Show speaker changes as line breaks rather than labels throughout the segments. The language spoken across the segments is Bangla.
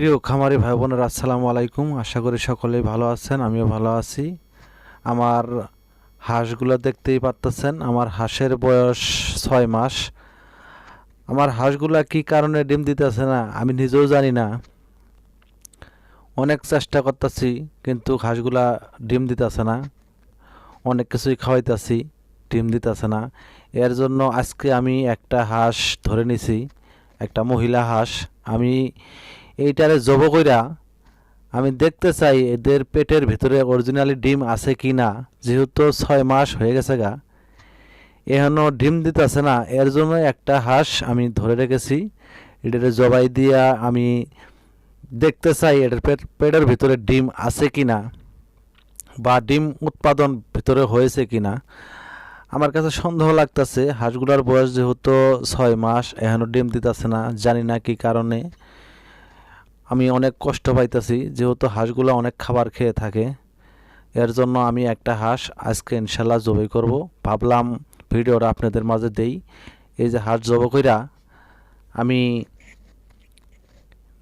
প্রিয় খামারি ভাই বোনেরা আসসালামু আলাইকুম। আশা করি সকলেই ভালো আছেন, আমিও ভালো আছি। আমার হাঁসগুলো দেখতেই পারতেছেন, আমার হাঁসের বয়স ছয় মাস। আমার হাঁসগুলা কি কারণে ডিম দিতেছে না, আমি নিজেও জানি না। অনেক চেষ্টা করতেছি, কিন্তু হাঁসগুলা ডিম দিতেছে না। অনেক কিছুই খাওয়াইতেছি, ডিম দিতেছে না। এর জন্য আজকে আমি একটা হাঁস ধরে নিছি, একটা মহিলা হাঁস। আমি এইটারে জব কইরা আমি দেখতে চাই এদের পেটের ভিতরে অরিজিনালি ডিম আছে কি না যেহেতু ছয় মাস হয়ে গেছে গা। এখনও ডিম দিতেছে না, এর জন্য একটা হাঁস আমি ধরে রেখেছি। এটারে জবাই দিয়া আমি দেখতে চাই এটার পেট, পেটের ভিতরে ডিম আছে কি না বা ডিম উৎপাদন ভিতরে হয়েছে কি না আমার কাছে সন্দেহ লাগতেছে, হাঁসগুলার বয়স যেহেতু ছয় মাস এখনও ডিম দিতেছে না, জানি না কি কারণে। আমি অনেক কষ্ট পাইতেছি, যেহেতু হাঁসগুলো অনেক খাবার খেয়ে থাকে। এর জন্য আমি একটা হাঁস আজকে ইনশাল্লাহ জবাই করব। ভাবলাম ভিডিওটা আপনাদের মাঝে দেই। এই যে হাঁস জব কইরা আমি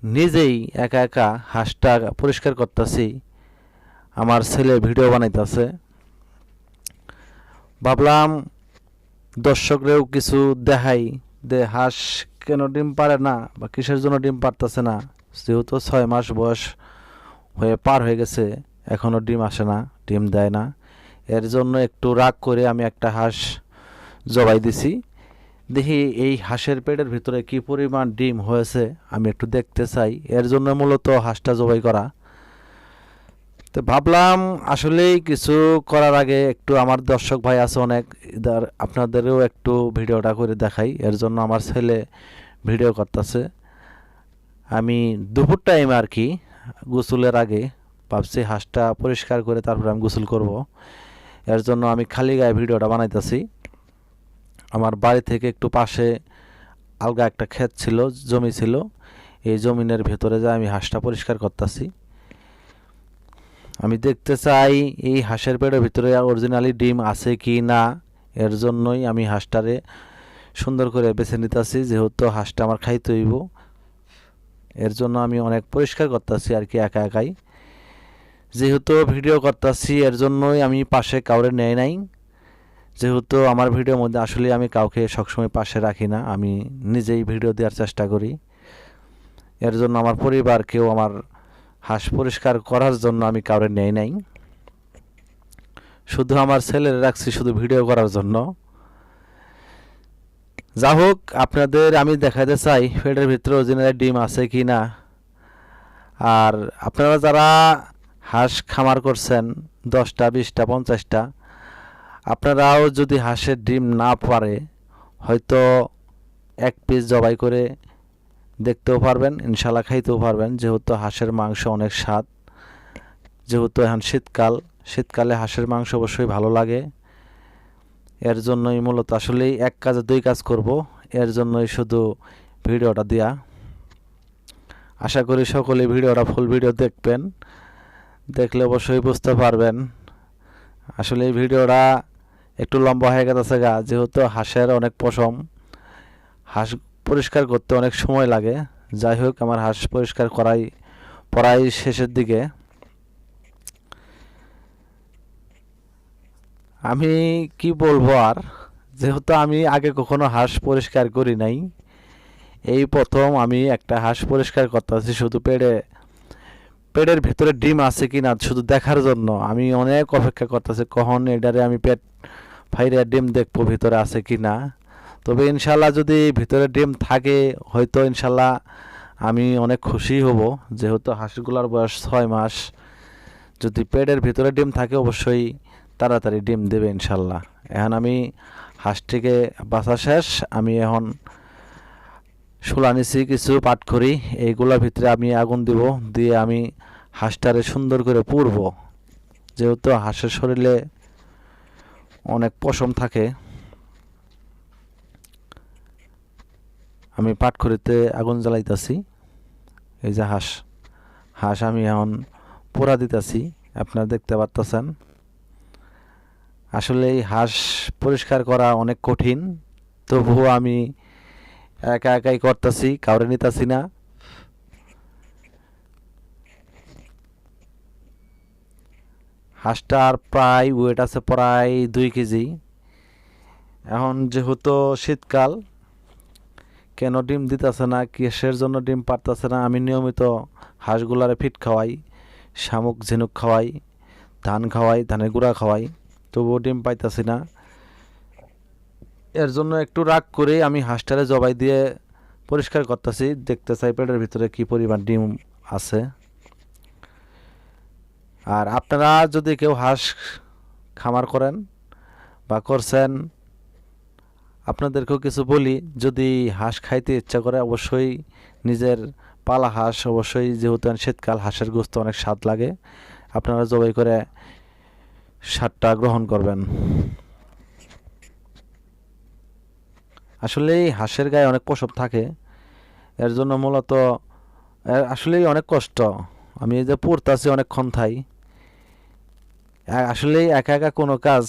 নিজেই একা একা হাঁসটা পরিষ্কার করতেছি। আমার ছেলে ভিডিও বানাইতেছে। ভাবলাম দর্শকরেও কিছু দেখাই যে হাঁস কেন ডিম পারে না বা কিসের জন্য ডিম পারতেছে না। যেহেতু ছয় মাস বয়স হয়ে পার হয়ে গেছে এখনও ডিম আসে না, ডিম দেয় না। এর জন্য একটু রাগ করে আমি একটা হাঁস জবাই দিছি। দেখি এই হাঁসের পেটের ভিতরে কি পরিমাণ ডিম হয়েছে, আমি একটু দেখতে চাই। এর জন্য মূলত হাঁসটা জবাই করা। তো ভাবলাম আসলেই কিছু করার আগে একটু আমার দর্শক ভাই আছে অনেক আপনাদেরও একটু ভিডিওটা করে দেখাই। এর জন্য আমার ছেলে ভিডিও করতেছে। আমি দুপুর টাইম আর কি গোসলের আগে ভাবছি হাঁসটা পরিষ্কার করে তারপরে আমি গোসল করব। এর জন্য আমি খালি গায়ে ভিডিওটা বানাইতেছি। আমার বাড়ি থেকে একটু পাশে আলগা একটা ক্ষেত ছিল, জমি ছিল। এই জমিনের ভেতরে যা আমি হাঁসটা পরিষ্কার করতেছি। আমি দেখতে চাই এই হাঁসের পেটের ভিতরে অরিজিনালি ডিম আছে কি না, এর জন্যই আমি হাঁসটারে সুন্দর করে বেছে নিতেছি। যেহেতু হাঁসটা আমার খাইতে হইব এর জন্য আমি অনেক পরিষ্কার করতেছি আর কি একা একাই। যেহেতু ভিডিও করতেছি, এর জন্যই আমি পাশে কাউরে নেয় নাই। যেহেতু আমার ভিডিওর মধ্যে আসলে আমি কাউকে সবসময় পাশে রাখি না, আমি নিজেই ভিডিও দেওয়ার চেষ্টা করি। এর জন্য আমার পরিবার কেউ আমার হাঁস পরিষ্কার করার জন্য আমি কাউরে নেই নাই। শুধু আমার ছেলের রাখছি শুধু ভিডিও করার জন্য। যা হোক আপনাদের আমি দেখাতে চাই পেটের ভিতরে অরিজিনাল ডিম আছে কি না। আর আপনারা যারা হাঁস খামার করছেন, দশটা, বিশটা, পঞ্চাশটা, আপনারাও যদি হাঁসের ডিম না পারে, হয়তো এক পিস জবাই করে দেখতেও পারবেন ইনশাল্লাহ খাইতেও পারবেন, যেহেতু হাঁসের মাংস অনেক স্বাদ। যেহেতু এখন শীতকাল, শীতকালে হাঁসের মাংস অবশ্যই ভালো লাগে। এর জন্যই মূলত আসলেই এক কাজে দুই কাজ করব। এর জন্যই শুধু ভিডিওটা দেয়া। আশা করি সকলে ভিডিওটা ফুল ভিডিও দেখবেন। দেখলে অবশ্যই বুঝতে পারবেন। আসলে এই ভিডিওটা একটু লম্বা হয়ে গেছে গা, যেহেতু হাঁসের অনেক পশম। হাঁস পরিষ্কার করতে অনেক সময় লাগে। যাই হোক, আমার হাঁস পরিষ্কার করাই, পড়াই শেষের দিকে। আমি কি বলব আর? যেহেতু আমি আগে কখনো হাঁস পরিষ্কার করি নাই, এই প্রথম আমি একটা হাঁস পরিষ্কার করতেছি শুধু পেটে পেটের ভিতরে ডিম আছে কি না শুধু দেখার জন্য। আমি অনেক অপেক্ষা করতেছি কখন এটারে আমি পেট ফাইরে ডিম দেখব, ভিতরে আছে কি না তবে ইনশাল্লাহ যদি ভিতরে ডিম থাকে, হয়তো ইনশাল্লাহ আমি অনেক খুশি হব। যেহেতু হাঁসগুলার বয়স ছয় মাস, যদি পেটের ভিতরে ডিম থাকে, অবশ্যই তাড়াতাড়ি ডিম দেবে ইনশাল্লাহ। এখন আমি হাঁসটিকে বাঁচা শেষ, আমি এখন শুলা নিছি, কিছু পাট করি এইগুলোর ভিতরে আমি আগুন দিব, দিয়ে আমি হাঁসটারে সুন্দর করে পুড়ব। যেহেতু হাঁসের শরীরে অনেক পশম থাকে, আমি পাটখড়িতে আগুন জ্বালাইতাছি। এই যে হাঁস হাঁস আমি এখন পোড়া দিতেছি, আপনারা দেখতে পারতেছেন। আসলে এই হাঁস পরিষ্কার করা অনেক কঠিন। তবুও আমি একা একাই করতেছি, কাউরে নিতাছি না। হাঁসটার প্রায় ওয়েট আছে প্রায় দুই কেজি। এখন যেহেতু শীতকাল, কেন ডিম দিতেছে না, কিসের জন্য ডিম পারতেছে না, আমি নিয়মিত হাঁসগুলারে ফিট খাওয়াই, শামুক, ঝিনুক খাওয়াই, ধান খাওয়াই, ধানের গুঁড়া খাওয়াই। তবুও ডিম পাইতাছি না। এর জন্য একটু রাগ করে আমি হাঁসটারে জবাই দিয়ে পরিষ্কার করতেছি, দেখতে চাই পেটের ভিতরে কি পরিমাণ ডিম আছে। আর আপনারা যদি কেউ হাঁস খামার করেন বা করছেন, আপনাদেরকেও কিছু বলি, যদি হাঁস খাইতে ইচ্ছা করে অবশ্যই নিজের পালা হাঁস, অবশ্যই যেহেতু শীতকাল হাঁসের গোস্ত অনেক স্বাদ লাগে, আপনারা জবাই করে স্বাদটা গ্রহণ করবেন। আসলে হাঁসের গায়ে অনেক পশম থাকে। এর জন্য মূলত আসলেই অনেক কষ্ট। আমি যে পড়তাছি অনেকক্ষণ থাই। আসলে একা একা কোনো কাজ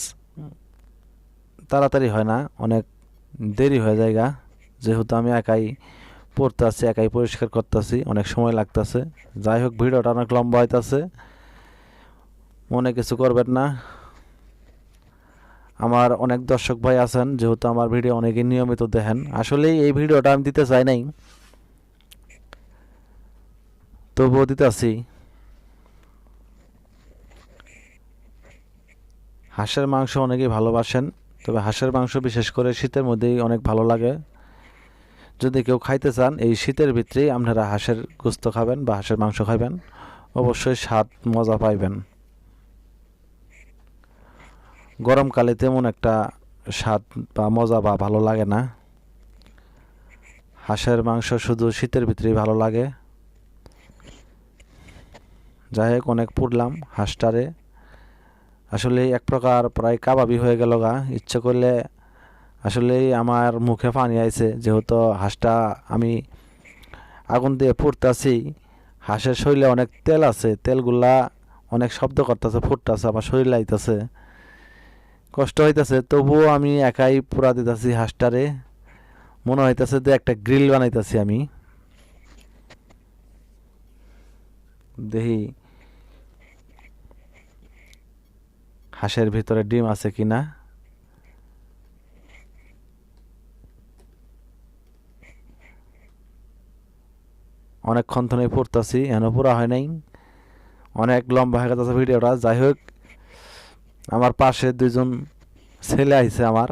তাড়াতাড়ি হয় না। অনেক দেরি হয়ে যায় গা। যেহেতু আমি একাই পড়তেছি, একাই পরিষ্কার করতেছি, অনেক সময় লাগতেছে। যাই হোক, ভিডিওটা অনেক লম্বা হইতাছে। মনে কিছু করবেন না। আমার অনেক দর্শক ভাই আছেন, যেহেতু আমার ভিডিও অনেকে নিয়মিত দেখেন। আসলে এই ভিডিওটা আমি দিতে চাই নাই। তবুও দিতে দিতেছি। হাঁসের মাংস অনেকেই ভালোবাসেন, তবে হাঁসের মাংস বিশেষ করে শীতের মধ্যেই অনেক ভালো লাগে। যদি কেউ খাইতে চান, এই শীতের ভিতরেই আপনারা হাঁসের গোস্ত খাবেন বা হাঁসের মাংস খাবেন অবশ্যই স্বাদ মজা পাইবেন। গরমকালে তেমন একটা স্বাদ বা মজা বা ভালো লাগে না। হাঁসের মাংস শুধু শীতের ভিতরেই ভালো লাগে। যাই হোক, অনেক পুড়লাম হাঁসটারে। আসলে এক প্রকার প্রায় কাবাবি হয়ে গেল গা। ইচ্ছে করলে আসলেই আমার মুখে পানি আইছে। যেহেতু হাঁসটা আমি আগুন দিয়ে পুড়তাছি, হাঁসের শরীরে অনেক তেল আছে। তেলগুলা অনেক শব্দ করতেছে, ফুটতেছে, আমার শরীর আইতেছে কষ্ট হইতেছে, তবুও আমি একাই পুরা দিতেছি হাঁসটারে। মনে হইতেছে যে একটা গ্রিল বানাইতেছি আমি। দেখি, হাঁসের ভিতরে ডিম আছে কিনা অনেকক্ষণ ধরে পড়তাছি, এখনও পুরা হয় নাই। অনেক লম্বা হয়ে গেছে ভিডিওটা। যাই হোক আমার পাশে দুইজন ছেলে আইছে আমার।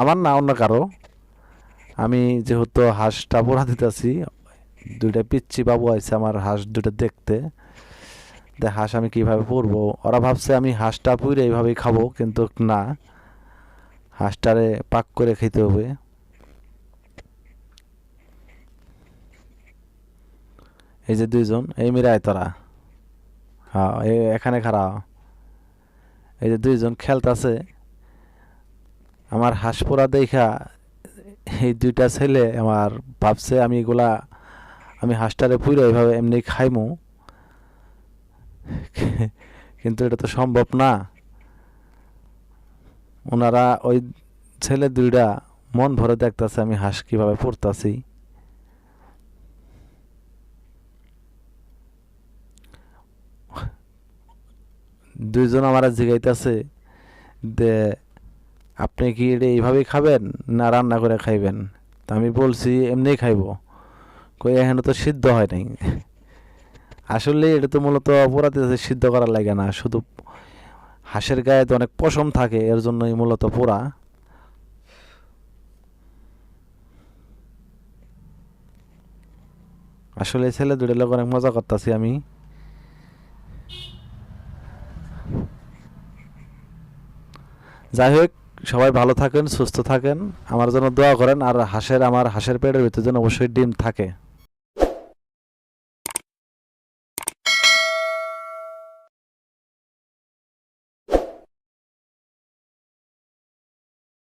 আমার না, অন্য কারও। আমি যেহেতু হাঁসটা পোড়া দিতেছি, দুইটা পিচ্ছি বাবু আইছে আমার হাঁস দুটো দেখতে। দেখ হাঁস আমি কীভাবে পরবো ওরা ভাবছে আমি হাঁসটা পুরে এইভাবেই খাব, কিন্তু না। হাঁসটারে পাক করে খেতে হবে। এই যে দুইজন, এই মিরাই তোরা। হ্যাঁ এখানে খারাপ এই যে দুইজন খেলতাছে আমার হাঁস পোড়া দেখা এই দুইটা ছেলে আমার ভাবছে আমি এগুলা, আমি হাঁসটারে পুরো এইভাবে এমনি খাইমু। কিন্তু এটা তো সম্ভব না। ওনারা ওই ছেলে দুইটা মন ভরে দেখতেছে আমি হাঁস কীভাবে পড়তাছি। দুইজন আমার জিগাইতেছে যে, আপনি কি এটা এইভাবেই খাবেন না রান্না করে খাইবেন? তা আমি বলছি এমনি খাইব। কই, এখানে তো সিদ্ধ হয় নাই। আসলে এটা তো মূলত পোড়াতে সিদ্ধ করার লাগে না, শুধু হাঁসের গায়ে তো অনেক পশম থাকে, এর জন্যই মূলত পোড়া। আসলে ছেলে দুটো লোক অনেক মজা করতেছি আমি। যাই হোক, সবাই ভালো থাকেন, সুস্থ থাকেন। আমার জন্য দোয়া করেন, আর হাঁসের, আমার হাঁসের পেটের ভিতরে যেন অবশ্যই ডিম থাকে।